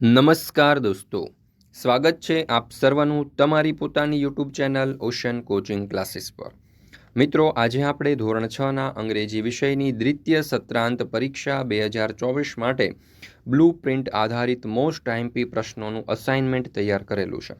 નમસ્કાર દોસ્તો. સ્વાગત છે આપ સર્વનું તમારી પોતાની YouTube channel Ocean Coaching Classes પર. મિત્રો, આજે આપણે ધોરણ છના અંગ્રેજી વિષયની દ્વિતીય સત્રાંત પરીક્ષા બે હજાર ચોવીસ માટે બ્લુ પ્રિન્ટ આધારિત મોસ્ટ ટાઈમપી પ્રશ્નોનું અસાઇનમેન્ટ તૈયાર કરેલું છે.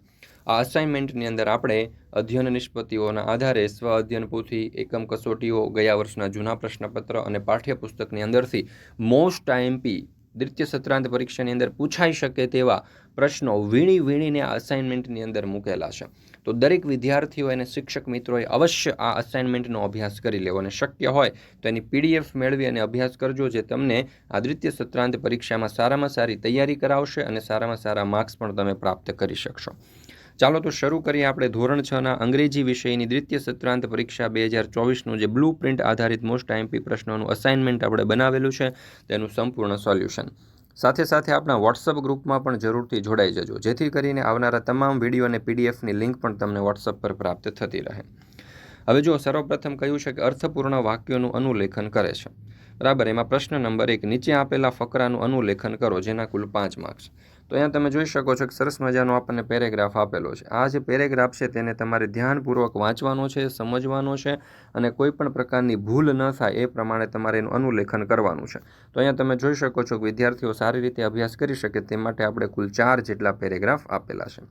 આ અસાઇનમેન્ટની અંદર આપણે અધ્યયન નિષ્પત્તિઓના આધારે સ્વ અધ્યયન પોથી એકમ કસોટીઓ, ગયા વર્ષના જૂના પ્રશ્નપત્ર અને પાઠ્યપુસ્તકની અંદરથી મોસ્ટ આઈએમપી દ્વિતીય સત્રાંત પરીક્ષાની અંદર પૂછાઈ શકે તેવા પ્રશ્નો વીણી વીણીને આ અસાઇનમેન્ટની અંદર મૂકેલા છે. તો દરેક વિદ્યાર્થીઓ અને શિક્ષક મિત્રોએ અવશ્ય આ અસાઇનમેન્ટનો અભ્યાસ કરી લેવો અને શક્ય હોય તો એની પીડીએફ મેળવી અને અભ્યાસ કરજો જે તમને આ દ્વિતીય સત્રાંત પરીક્ષામાં સારામાં સારી તૈયારી કરાવશે અને સારામાં સારા માર્ક્સ પણ તમે પ્રાપ્ત કરી શકશો. ચાલો તો શરૂ કરીએ આપણે ધોરણ છના અંગ્રેજી વિષયની દ્વિતીય સત્રાંત પરીક્ષા બે હજાર ચોવીસનું જે બ્લુ પ્રિન્ટ આધારિત મોસ્ટ આઈએમપી પ્રશ્નોનું અસાઇનમેન્ટ આપણે બનાવેલું છે, તેનું સંપૂર્ણ સોલ્યુશન સાથે સાથે આપણા વોટ્સઅપ ગ્રુપમાં પણ જરૂરથી જોડાઈ જજો, જેથી કરીને આવનારા તમામ વીડિયો અને પીડીએફની લિંક પણ તમને વોટ્સઅપ પર પ્રાપ્ત થતી રહે. હવે જો સર્વપ્રથમ કહ્યું છે કે અર્થપૂર્ણ વાક્યોનું અનુલેખન કરે છે. બરાબર, એમાં પ્રશ્ન નંબર એક, નીચે આપેલા ફકરાનું અનુલેખન કરો, જેના કુલ પાંચ માર્ક્સ તો અહીંયા તમે જોઈ શકો છો કે સરસ મજાનો આપણને પેરેગ્રાફ આપેલો છે. આ જે પેરેગ્રાફ છે તેને તમારે ધ્યાનપૂર્વક વાંચવાનો છે, સમજવાનો છે અને કોઈ પણ પ્રકારની ભૂલ ન થાય એ પ્રમાણે તમારે એનું અનુલેખન કરવાનું છે. તો અહીંયા તમે જોઈ શકો છો કે વિદ્યાર્થીઓ સારી રીતે અભ્યાસ કરી શકે તે માટે આપણે કુલ ચાર જેટલા પેરેગ્રાફ આપેલા છે.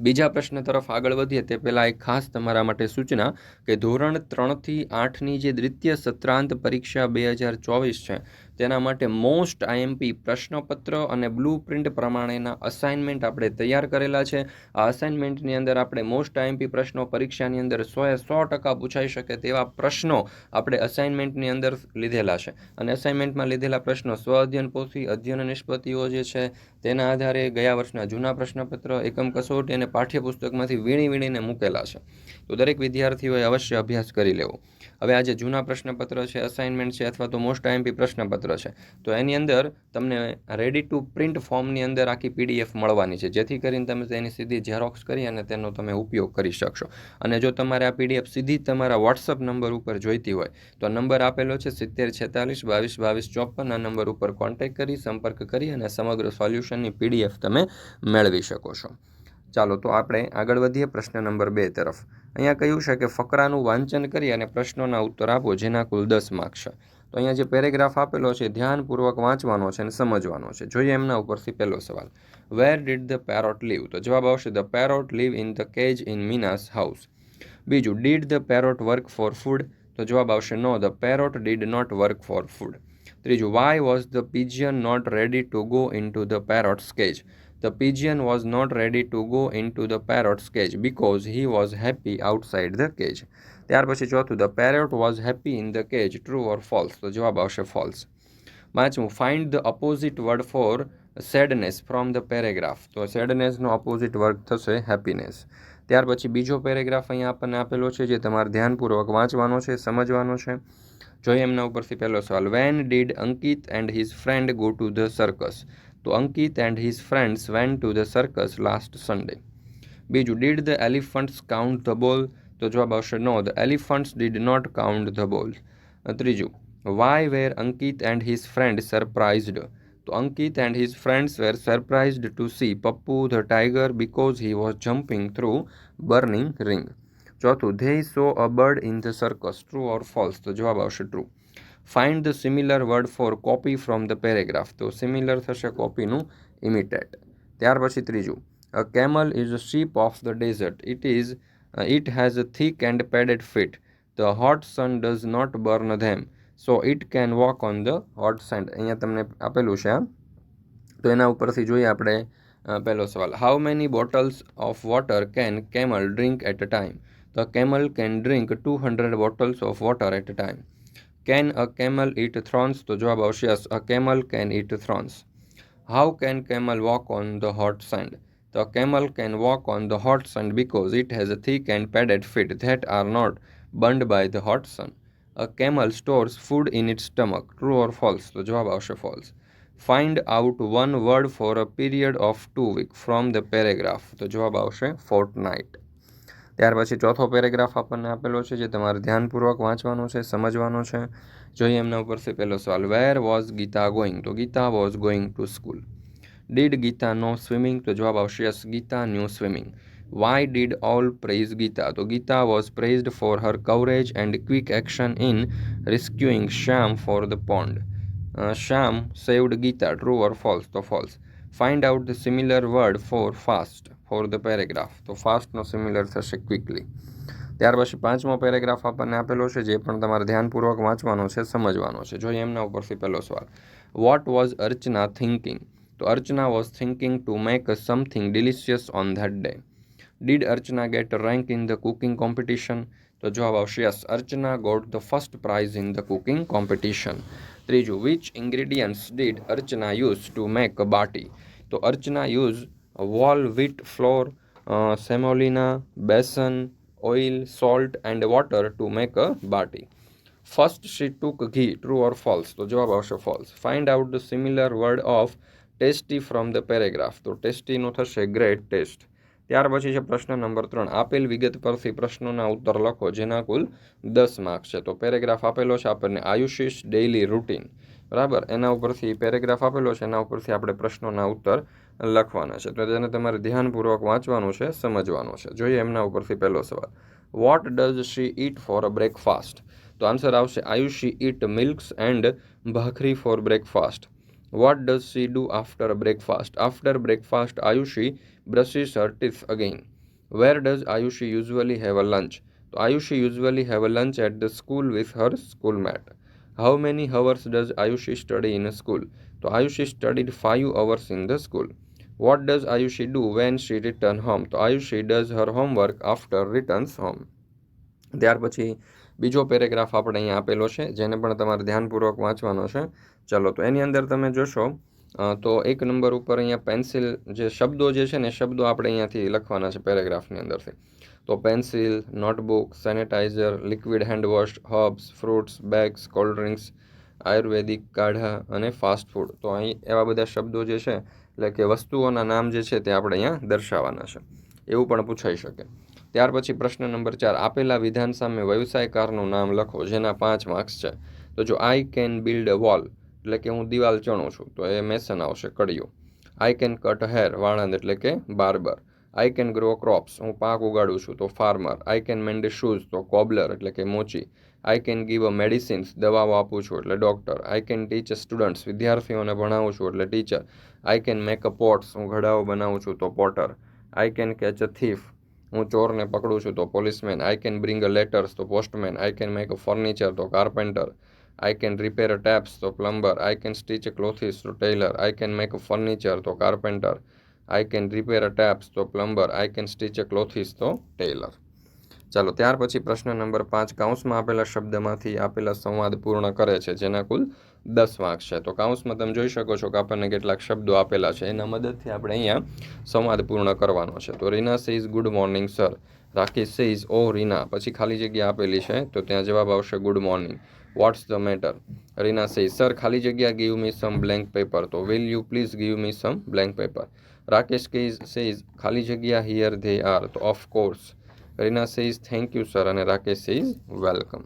બીજા પ્રશ્ન તરફ આગળ વધીએ તે પહેલાં એક ખાસ તમારા માટે સૂચના કે ધોરણ ત્રણથી આઠની જે દ્વિતીય સત્રાંત પરીક્ષા બે હજાર ચોવીસ છે, તેના માટે મોસ્ટ આઈએમપી પ્રશ્નપત્ર અને બ્લુ પ્રિન્ટ પ્રમાણેના અસાઇનમેન્ટ આપણે તૈયાર કરેલા છે. આ અસાઇનમેન્ટની અંદર આપણે મોસ્ટ આઈએમપી પ્રશ્નો પરીક્ષાની અંદર સોએ સો ટકા પૂછાઈ શકે તેવા પ્રશ્નો આપણે અસાઇનમેન્ટની અંદર લીધેલા છે. અને અસાઇનમેન્ટમાં લીધેલા પ્રશ્નો સ્વ અધ્યયન પોથી અધ્યયન નિષ્પત્તિઓ જે છે, તેના આધારે ગયા વર્ષના જૂના પ્રશ્નપત્ર, એકમ કસોટી અને પાઠ્યપુસ્તકમાંથી વીણી વીણીને મૂકેલા છે. તો દરેક વિદ્યાર્થીઓએ અવશ્ય અભ્યાસ કરી લેવો. હવે આ જે જૂના પ્રશ્નપત્ર છે અસાઇનમેન્ટ છે અથવા તો મોસ્ટ આઈએમપી પ્રશ્નપત્ર છે, તો એની અંદર તમને રેડી ટુ પ્રિન્ટ ફોર્મની અંદર આખી પીડીએફ મળવાની છે. જેથી કરીને તમે તેની સીધી ઝેરોક્સ કરી અને તેનો તમે ઉપયોગ કરી શકશો. અને જો તમારે આ પીડીએફ સીધી તમારા વોટ્સઅપ નંબર ઉપર જોઈતી હોય, તો નંબર આપેલો છે સિત્તેર છેતાલીસ બાવીસ બાવીસ ચોપન. આ નંબર ઉપર કોન્ટેક્ટ કરી, સંપર્ક કરી અને સમગ્ર સોલ્યુશનની પીડીએફ તમે મેળવી શકો છો. ચાલો તો આપણે આગળ વધીએ પ્રશ્ન નંબર બે તરફ. અહીંયા કહ્યું છે કે ફકરાનું વાંચન કરી અને પ્રશ્નોના ઉત્તર આપો, જેના કુલ દસ માર્ક્સ છે. તો અહીંયા જે પેરેગ્રાફ આપેલો છે, ધ્યાનપૂર્વક વાંચવાનો છે અને સમજવાનો છે. જોઈએ એમના ઉપરથી પહેલો સવાલ. Where did the parrot live તો જવાબ આવશે the parrot live in the cage in Meena's house બીજું did the parrot work for food તો જવાબ આવશે no the parrot did not work for food ત્રીજું why was the pigeon not ready to go into the parrot's cage The pigeon was not ready to go into the parrot's cage because he was happy outside the cage. ત્યાર પછી ચોથું the parrot was happy in the cage true or false તો જવાબ આવશે false પાંચમું find the opposite word for sadness from the paragraph તો સેડનેસનો opposite word થશે હેપીનેસ ત્યાર પછી બીજો પેરેગ્રાફ અહીંયા આપણને આપેલો છે, જે તમારે ધ્યાનપૂર્વક વાંચવાનો છે, સમજવાનો છે. જોઈએ એમના ઉપરથી પહેલો સવાલ. When did Ankit and his friend go to the circus તો Ankit and his friends went to the circus last Sunday. બીજું did the elephants count the ball તો જવાબ આવશે no the elephants did not count the ball ત્રીજું why were Ankit and his friend surprised તો Ankit and his friends were surprised to see Pappu the tiger because he was jumping through burning ring ચોથું they saw a bird in the circus true or false તો જવાબ આવશે true find the similar word for copy from the paragraph તો similar થશે કોપીનું imitate ત્યાર પછી ત્રીજું. A camel is a ship of the desert it is it has a thick and padded feet the hot sun does not burn them so it can walk on the hot sand અહીંયા તમને આપેલું છે તો એના ઉપરથી જોઈએ આપણે પહેલો સવાલ. How many bottles of water can camel drink at a time the camel can drink two hundred bottles of water at a time Can a camel eat thorns તો જવાબ આવશે yes a camel can eat thorns how can camel walk on the hot sand The camel can walk on the hot sun because it has a thick and padded feet that are not burned by the hot sun. A camel stores food in its stomach. True or false? તો જવાબ આવશે false. Find out one word for a period of two weeks from the paragraph. તો જવાબ આવશે fortnight. ત્યાર પછી ચોથો paragraph આપણને આપેલો છે, જે તમારે ધ્યાનપૂર્વક વાંચવાનો છે, સમજવાનો છે. જોઈએ એમના ઉપરથી પહેલો સવાલ. વેર વોઝ ગીતા ગોઈંગ તો Geeta was going to school did Geeta know swimming તો જવાબ આવશે yes Geeta knew swimming why did all praise Geeta તો Geeta was praised for her courage and quick action in rescuing Shyam for the pond Shyam saved Geeta true or false તો false find out the similar word for fast for the paragraph. તો ફાસ્ટનો similar થશે quickly ત્યાર પછી પાંચમો paragraph આપણને આપેલો છે, જે પણ તમારે ધ્યાનપૂર્વક વાંચવાનો છે, સમજવાનો છે. જોઈએ એમના ઉપરથી પહેલો સવાલ. વોટ વોઝ અર્ચના થિંકિંગ તો Archana was thinking to make something delicious on that day did Archana get rank in the cooking competition તો જવાબ આવશે yes Archana got the first prize in the cooking competition ત્રીજું which ingredients did Archana use to make baati તો Archana use whole, wheat, flour semolina, besan, oil, salt and water to make a baati. First she took ghee, true or false? તો જવાબ આવશે false. Find out the similar word of tasty from the paragraph. તો ટેસ્ટીનો થશે great test. ત્યાર પછી છે પ્રશ્ન નંબર ત્રણ. આપેલ વિગત પરથી પ્રશ્નોના ઉત્તર લખો, જેના કુલ દસ માર્ક્સ છે. તો પેરેગ્રાફ આપેલો છે આપણને આયુષિસ ડેઇલી રૂટીન. બરાબર? એના ઉપરથી પેરેગ્રાફ આપેલો છે, એના ઉપરથી આપણે પ્રશ્નોના ઉત્તર લખવાના છે. તો તેને તમારે ધ્યાનપૂર્વક વાંચવાનું છે, સમજવાનું છે. જોઈએ એમના ઉપરથી પહેલો સવાલ. What does she eat for a breakfast તો આન્સર આવશે Ayushi eat milks and bhakhri for breakfast what does she do after breakfast after breakfast Ayushi brushes her teeth again where does Ayushi usually have a lunch તો Ayushi usually have a lunch at the school with her school mate how many hours does Ayushi study in school તો Ayushi studied five hours in the school what does Ayushi do when she return home તો Ayushi does her homework after returns home ત્યાર પછી બીજો paragraph આપણે અહીંયા આપેલો છે, જેને પણ તમારે ધ્યાનપૂર્વક વાંચવાનો છે. ચલો, તો એની અંદર તમે જોશો તો એક નંબર ઉપર અહીંયા પેન્સિલ જે શબ્દો જે છે ને શબ્દો આપણે અહીંયાથી લખવાના છે પેરેગ્રાફની અંદરથી. તો pencil notebook sanitiser liquid handwash herbs fruits bags cold drinks ayurvedic kadha અને ફાસ્ટ ફૂડ તો અહીં એવા બધા શબ્દો જે છે, એટલે કે વસ્તુઓના નામ જે છે તે આપણે અહીંયા દર્શાવવાના છે. એવું પણ પૂછાઈ શકે. ત્યાર પછી પ્રશ્ન નંબર ચાર. આપેલા વિધાન સામે વ્યવસાયકારનું નામ લખો, જેના પાંચ માર્ક્સ છે. તો જો I can build a wall એટલે કે હું દિવાલ ચણું છું, તો એ મેસન આવશે, કડિયું. આઈ કેન કટ હેર વાળંદ એટલે કે barber I can grow crops હું પાક ઉગાડું છું તો farmer I can mend shoes તો કોબલર એટલે કે મોચી I can give a medicines દવાઓ આપું છું એટલે doctor I can teach students વિદ્યાર્થીઓને ભણાવું છું એટલે teacher I can make a pots હું ઘડાઓ બનાવું છું તો potter I can catch a thief હું ચોરને પકડું છું તો policeman I can bring a letters તો postman I can make a furniture તો carpenter I can repair a taps તો plumber I can stitch a clothes તો tailor I can make a furniture તો carpenter I can repair a taps તો plumber I can stitch a clothes તો tailor ચાલો, ત્યાર પછી પ્રશ્ન number પાંચ. કાઉન્સમાં આપેલા શબ્દમાંથી આપેલા સંવાદ પૂર્ણ કરે છે, જેના કુલ દસ વાંક છે. તો કાઉન્સમાં તમે જોઈ શકો છો કે આપણને કેટલાક શબ્દો આપેલા છે. એના મદદથી આપણે અહીંયા સંવાદ પૂર્ણ કરવાનો છે. તો Reena says, good morning, sir. Rakesh says, oh, Reena. પછી ખાલી જગ્યા આપેલી છે, તો ત્યાં જવાબ આવશે, good morning. What's the matter Reena says, sir, ખાલી જગ્યા, give me some blank paper. તો will you please give me some blank paper Rakesh says says ખાલી જગ્યા હિયર ધે આર તો of course Reena says thank you sir અને Rakesh says welcome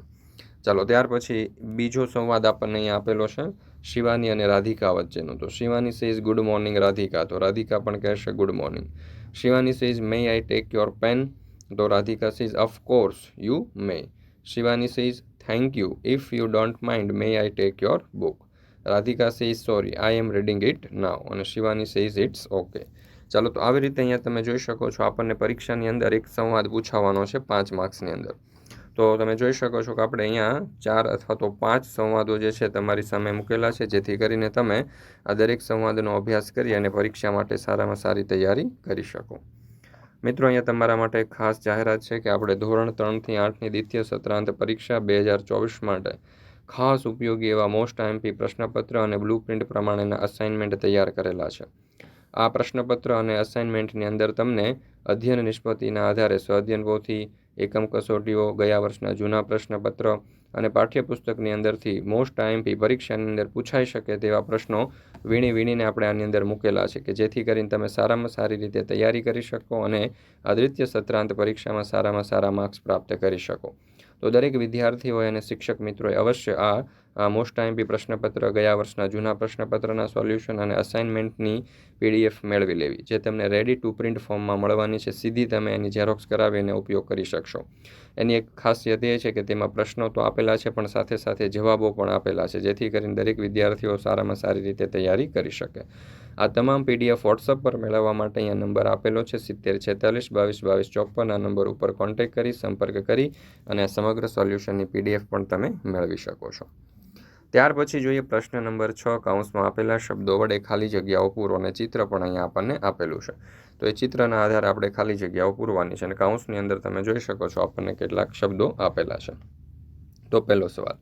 ચાલો, ત્યાર પછી બીજો સંવાદ આપણને અહીંયા આપેલો છે, શિવાની અને રાધિકા વચ્ચેનો. તો Shivani says good morning Radhika. તો રાધિકા પણ કહેશે good morning Shivani says may I take your pen તો Radhika says of course you may Shivani says thank you if you don't mind may I take your book Radhika says sorry, I am reading it now અને Shivani says it's okay. ચાલો, તો આવી રીતે અહીંયા તમે જોઈ શકો છો આપણને પરીક્ષાની અંદર એક સંવાદ પૂછાવાનો છે પાંચ માર્ક્સની અંદર. તો તમે જોઈ શકો છો કે આપણે અહીંયા ચાર અથવા તો પાંચ સંવાદો જે છે તમારી સામે મૂકેલા છે, જેથી કરીને તમે આ દરેક સંવાદનો અભ્યાસ કરી અને પરીક્ષા માટે સારામાં સારી તૈયારી કરી શકો. મિત્રો, અહીંયા તમારા માટે ખાસ જાહેરાત છે કે આપણે ધોરણ ત્રણથી આઠની દ્વિતીય સત્રાંત પરીક્ષા બે હજાર ચોવીસ માટે ખાસ ઉપયોગી એવા મોસ્ટ આઈએમપી પ્રશ્નપત્ર અને બ્લુ પ્રિન્ટ પ્રમાણેના અસાઇનમેન્ટ તૈયાર કરેલા છે. આ પ્રશ્નપત્ર અને અસાઇનમેન્ટની અંદર તમને અધ્યયન નિષ્પત્તિના આધારે સ્વઅધ્યયન પોથી એકમ કસોટીઓ, ગયા વર્ષના જૂના પ્રશ્નપત્ર અને પાઠ્યપુસ્તકની અંદરથી મોસ્ટ આઈએમપી પરીક્ષાની અંદર પૂછાઈ શકે તેવા પ્રશ્નો વીણી વીણીને આપણે આની અંદર મૂકેલા છે કે જેથી કરીને તમે સારામાં સારી રીતે તૈયારી કરી શકો અને અદ્વિતીય સત્રાંત પરીક્ષામાં સારામાં સારા માર્ક્સ પ્રાપ્ત કરી શકો. તો દરેક વિદ્યાર્થીઓએ અને શિક્ષક મિત્રોએ અવશ્ય આ મોસ્ટ આઈમ્પી પ્રશ્નપત્ર ગયા વર્ષના જૂના પ્રશ્નપત્રના સોલ્યુશન અને અસાઇનમેન્ટની પીડીએફ મેળવી લેવી, જે તમને રેડી ટુ પ્રિન્ટ ફોર્મમાં મળવાની છે, સીધી તમે એની ઝેરોક્સ કરાવીને ઉપયોગ કરી શકશો. એની એક ખાસિયત એ છે કે તેમાં પ્રશ્નો તો આપેલા છે, પણ સાથે સાથે જવાબો પણ આપેલા છે, જેથી કરીને દરેક વિદ્યાર્થીઓ સારામાં સારી રીતે તૈયારી કરી શકે. આ તમામ પીડીએફ વોટ્સઅપ પર મેળવવા માટે અહીંયા નંબર આપેલો છે. સિત્તેર, છેતાલીસ, બાવીસ બાવીસ, ચોપન આ નંબર ઉપર કોન્ટેક્ટ કરી, સંપર્ક કરી અને સમગ્ર સોલ્યુશનની પીડીએફ પણ તમે મેળવી શકો છો. ત્યાર પછી જોઈએ પ્રશ્ન નંબર છ. કાઉન્સમાં આપેલા શબ્દો વડે ખાલી જગ્યાઓ પૂરો અને ચિત્ર પણ અહીંયા આપણને આપેલું છે. તો એ ચિત્રના આધારે આપણે ખાલી જગ્યાઓ પૂરવાની છે અને કાઉન્સની અંદર તમે જોઈ શકો છો આપણને કેટલાક શબ્દો આપેલા છે. તો પહેલો સવાલ.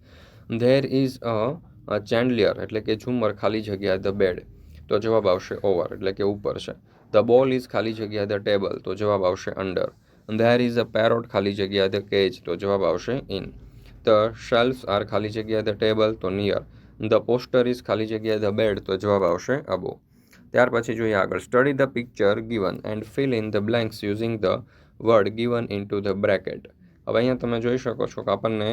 ધેર ઇઝ અ ચેન્ડલિયર એટલે કે ઝુમર ખાલી જગ્યા ધ બેડ તો જવાબ આવશે ઓવર એટલે કે ઉપર છે. ધ બોલ ઇઝ ખાલી જગ્યા ધ ટેબલ તો જવાબ આવશે under there is a parrot ખાલી જગ્યા ધ કેજ તો જવાબ આવશે ઇન ધ શેલ્ફ્સ આર ખાલી જગ્યા ધ ટેબલ તો નિયર ધ પોસ્ટર ઇઝ ખાલી જગ્યા ધ બેડ તો જવાબ આવશે અબો ત્યાર પછી જોઈએ આગળ. Study the picture given and fill in the blanks using the word given into the bracket હવે અહીંયા તમે જોઈ શકો છો કે આપણને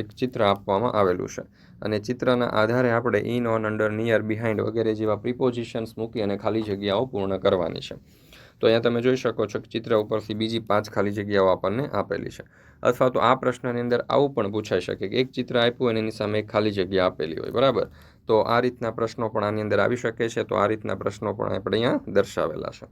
એક ચિત્ર આપવામાં આવેલું છે. અને ચિત્રના આધારે આપણે in on under near behind વગેરે જેવા પ્રિપોઝિશન્સ મૂકી અને ખાલી જગ્યાઓ પૂર્ણ કરવાની છે. તો અહીંયા તમે જોઈ શકો છો કે ચિત્ર ઉપરથી બીજી પાંચ ખાલી જગ્યાઓ આપણને આપેલી છે. અથવા તો આ પ્રશ્નની અંદર આવું પણ પૂછાઈ શકે કે એક ચિત્ર આપ્યું અને એની સામે એક ખાલી જગ્યા આપેલી હોય, બરાબર? તો આ રીતના પ્રશ્નો પણ આની અંદર આવી શકે છે. તો આ રીતના પ્રશ્નો પણ આપણે અહીંયા દર્શાવેલા છે.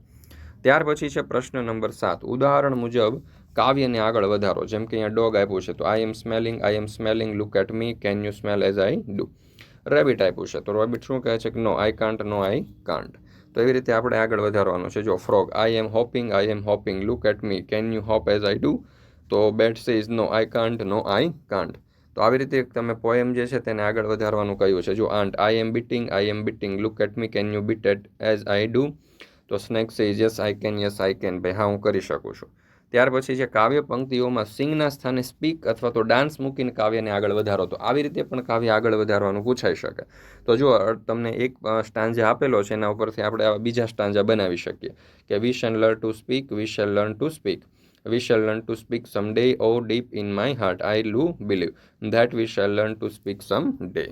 ત્યાર પછી છે પ્રશ્ન નંબર સાત. ઉદાહરણ મુજબ કાવ્યને આગળ વધારો, જેમ કે અહીંયા ડોગ આપ્યું છે, તો I am smelling I am smelling look at me can you smell as I do rabbit આપ્યું છે, તો રેબિટ શું કહે છે? કે નો I can't no I can't તો એવી રીતે આપણે આગળ વધારવાનું છે. જો frog I am hopping I am hopping look at me can you hop as I do તો bat say is no I can't no I can't તો આવી રીતે તમે પોએમ જે છે તેને આગળ વધારવાનું કહ્યું છે. જો ant I am biting I am biting look at me can you bite at as I do તો snake is yes I can yes I can ભાઈ, હા, હું કરી શકું છું. ત્યાર પછી છે કાવ્ય પંક્તિઓમાં સિંગના સ્થાને સ્પીક અથવા તો ડાન્સ મૂકીને કાવ્યને આગળ વધારો, તો આવી રીતે પણ કાવ્ય આગળ વધારવાનું પૂછાઈ શકે. તો જો તમને એક સ્ટાંજા આપેલો છે, એના ઉપરથી આપણે આવા બીજા સ્ટાન્જા બનાવી શકીએ. કે we shall learn to speak we shall learn to speak we shall learn to speak someday oh deep in my heart, i do believe that we learn to speak some day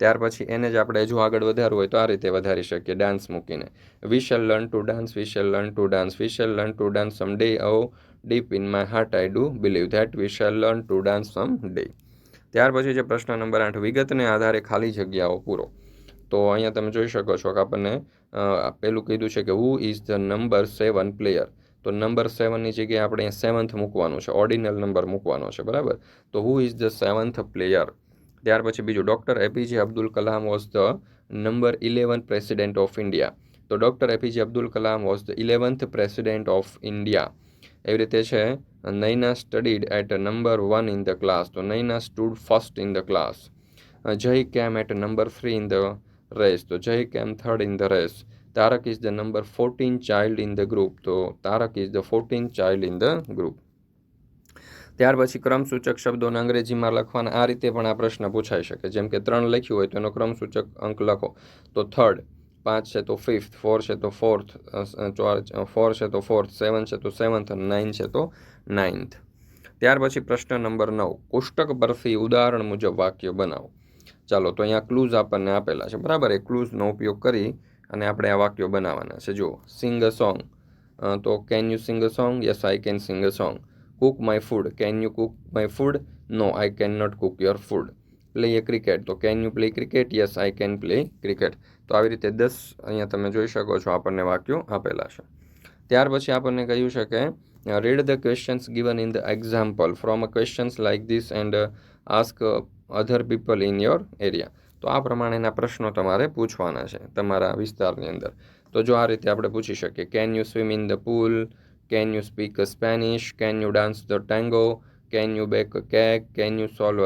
ત્યાર પછી એને જ આપણે જો આગળ વધારવું હોય તો આ રીતે વધારી શકીએ ડાન્સ મૂકીને. We shall learn to dance we shall learn to dance we shall learn to dance some day oh deep in my heart I do believe that we shall learn to dance some day ત્યાર પછી છે પ્રશ્ન number આઠ, વિગતને આધારે ખાલી જગ્યાઓ પૂરો. તો અહીંયા તમે જોઈ શકો છો કે આપણને પેલું કીધું છે કે who is the number seven player તો નંબર સેવનની જગ્યાએ આપણે અહીંયા સેવન્થ મૂકવાનું છે ઓર્ડિનલ નંબર મૂકવાનો છે, બરાબર? તો who is the seventh player ત્યાર પછી બીજું doctor APJ Abdul Kalam was the number eleven president of India તો doctor APJ Abdul Kalam was the eleventh president of India એવી રીતે છે, Naina studied at number one in the class તો Naina stood first in the class Jay came at number three in the race તો Jay came third in the race Tarak is the number fourteen child in the group તો Tarak is the fourteen child in the group ત્યાર પછી ક્રમસૂચક શબ્દોને અંગ્રેજીમાં લખવાના. આ રીતે પણ આ પ્રશ્ન પૂછાઈ શકે. જેમ કે ત્રણ લખ્યું હોય તો એનો ક્રમસૂચક અંક લખો. તો થર્ડ પાંચ છે તો ફિફ્થ ફોર છે તો ફોર્થ ફોર છે તો ફોર્થ સેવન છે તો સેવન્થ અને નાઇન છે તો નાઇન્થ ત્યાર પછી પ્રશ્ન નંબર નવ. કોષ્ટક પરથી ઉદાહરણ મુજબ વાક્ય બનાવો. ચાલો તો અહીંયા ક્લૂઝ આપણને આપેલા છે. બરાબર? એ ક્લૂઝનો ઉપયોગ કરી અને આપણે આ વાક્યો બનાવવાના છે. જુઓ. સિંગ અ સોંગ તો can you sing a song yes I can sing a song cook my food can you cook my food no I can not cook your food play a cricket તો can you play cricket yes I can play cricket તો આવી રીતે દસ અહીંયા તમે જોઈ શકો છો આપણને વાક્યો આપેલા છે. ત્યાર પછી આપણને કહ્યું છે કે read the questions given in the example from a questions like this and ask other people in your area તો આ પ્રમાણેના પ્રશ્નો તમારે પૂછવાના છે તમારા વિસ્તારની અંદર. તો જો આ રીતે આપણે પૂછી શકીએ can you swim in the pool can you speak Spanish can you dance the tango can you bake cake can you solve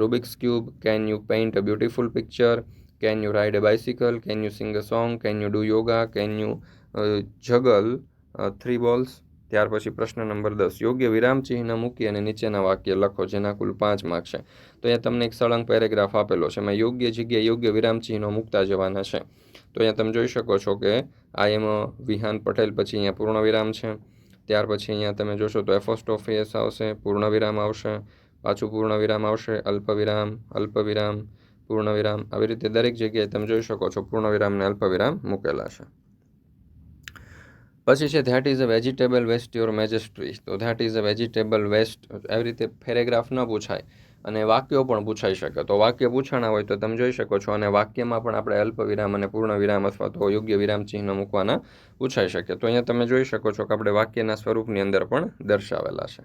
Rubik's cube can you paint a beautiful beautiful picture? You ride a bicycle can you sing a song can you do yoga can you juggle three balls? ત્યાર પછી પ્રશ્ન number દસ. યોગ્ય વિરામ ચિહ્ન મૂકી અને નીચેના વાક્ય લખો, જેના કુલ પાંચ માર્ક છે. તો અહીંયા તમને એક સળંગ પેરેગ્રાફ આપેલો છે. એમાં યોગ્ય જગ્યાએ યોગ્ય વિરામ ચિહ્નો મૂકતા જવાના છે. તો અહીંયા તમે જોઈ શકો છો કે આઈ એમ વિહાન પટેલ પછી અહીંયા પૂર્ણ વિરામ છે. ત્યાર પછી અહીંયા તમે જોશો તો એફોસ્ટોફિયસ આવશે, પૂર્ણ વિરામ આવશે, પાછું પૂર્ણ વિરામ આવશે અલ્પ વિરામ પૂર્ણ વિરામ આવી રીતે દરેક જગ્યાએ તમે જોઈ શકો છો પૂર્ણ વિરામ અને અલ્પવિરામ મૂકેલા છે. પછી છે that is a vegetable waste your majesty તો that is a vegetable waste આવી રીતે પેરેગ્રાફ ન પૂછાય અને વાક્યો પણ પૂછાઈ શકે. તો, વાક્ય પૂછાણા હોય તો તમે જોઈ શકો છો અને વાક્યમાં પણ આપણે અલ્પ વિરામ અને પૂર્ણ વિરામ અથવા તો યોગ્ય વિરામ ચિહ્ન મૂકવાના પૂછાઈ શકે. તો, અહીંયા તમે જોઈ શકો છો કે આપણે વાક્યના સ્વરૂપની અંદર પણ દર્શાવેલા છે.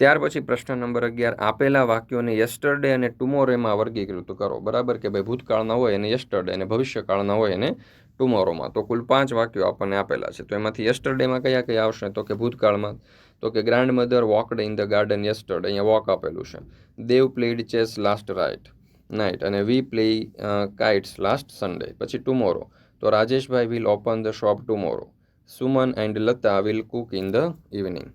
ત્યાર પછી પ્રશ્ન નંબર અગિયાર, આપેલા વાક્યોને યસ્ટરડે અને ટુમોરોમાં વર્ગીકૃત કરો. બરાબર કે ભાઈ ભૂતકાળના હોય એને યસ્ટરડે અને ભવિષ્યકાળના હોય એને ટુમોરોમાં તો કુલ પાંચ વાક્યો આપણને આપેલા છે. તો એમાંથી યસ્ટરડેમાં કયા કયા આવશે? તો કે ભૂતકાળમાં. તો કે grandmother walked in the garden yesterday અહીંયા વોક આપેલું છે. Dev played chess last right night અને we play kites last Sunday પછી ટુમોરો તો Rajeshbhai will open the shop tomorrow Suman and Lata will cook in the evening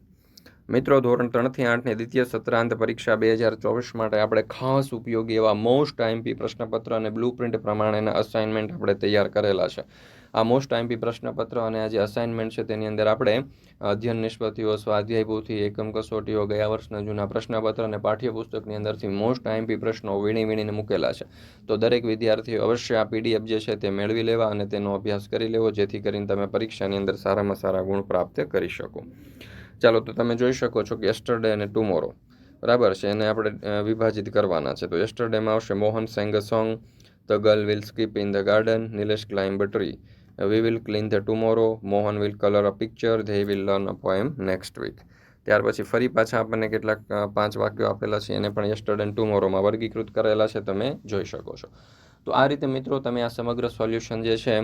મિત્રો, ધોરણ ત્રણથી આઠની દ્વિતીય સત્રાંત પરીક્ષા બે હજાર ચોવીસ માટે આપણે ખાસ ઉપયોગી એવા મોસ્ટ આઈએમપી પ્રશ્નપત્ર અને બ્લુ પ્રિન્ટ પ્રમાણેના અસાઇનમેન્ટ આપણે તૈયાર કરેલા છે. આ મોસ્ટ આઈએમપી પ્રશ્નપત્ર અને આ જે અસાઇનમેન્ટ છે તેની અંદર આપણે અધ્યયન નિષ્પતિઓ સ્વાધ્યાય પોથી એકમ કસોટીઓ, ગયા વર્ષના જૂના પ્રશ્નપત્ર અને પાઠ્યપુસ્તકની અંદરથી મોસ્ટ આઈએમપી પ્રશ્નો વીણી વીણીને મૂકેલા છે. તો દરેક વિદ્યાર્થીઓ અવશ્ય આ પીડીએફ જે છે તે મેળવી લેવા અને તેનો અભ્યાસ કરી લેવો, જેથી કરીને તમે પરીક્ષાની અંદર સારામાં સારા ગુણ પ્રાપ્ત કરી શકો. ચાલો, તો તમે જોઈ શકો છો કે યસ્ટરડે અને ટુમોરો બરાબર છે, એને આપણે વિભાજિત કરવાના છે. તો યસ્ટરડેમાં આવશે Mohan sang song the girl will skip in the garden Nilesh climb tree we will clean the tomorrow Mohan will colour a picture they will learn a poem next week ત્યાર પછી ફરી પાછા આપણને કેટલાક પાંચ વાક્યો આપેલા છે, એને પણ યસ્ટરડે ટુમોરોમાં વર્ગીકૃત કરેલા છે, તમે જોઈ શકો છો. તો આ રીતે મિત્રો, તમે આ સમગ્ર સોલ્યુશન જે છે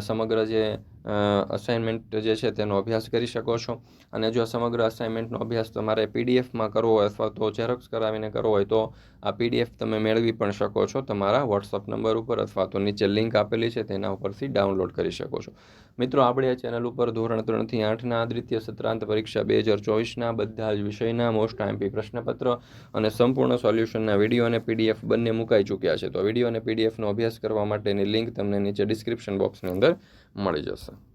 સમગ્ર જે અસાઇનમેન્ટ જે છે તેનો અભ્યાસ કરી શકો છો. અને જો સમગ્ર અસાઇનમેન્ટનો અભ્યાસ તમારે પીડીએફમાં કરવો હોય અથવા તો ઝેરોક્સ કરાવીને કરવો હોય તો આ પીડીએફ તમે મેળવી પણ શકો છો તમારા વોટ્સઅપ નંબર ઉપર અથવા તો નીચે લિંક આપેલી છે તેના ઉપરથી ડાઉનલોડ કરી શકો છો. મિત્રો, આપણે આ ચેનલ ઉપર ધોરણ ત્રણથી આઠના દ્વિતીય સત્રાંત પરીક્ષા બે હજાર ચોવીસના બધા જ વિષયના મોસ્ટ આઈમ્પી પ્રશ્નપત્ર અને સંપૂર્ણ સોલ્યુશનના વીડિયો અને પીડીએફ બંને મુકાઈ ચૂક્યા છે. તો વીડિયો અને પીડીએફનો અભ્યાસ કરવા માટેની લિંક તમને નીચે ડિસ્ક્રિપ્શન બોક્સની અંદર મળી જશે.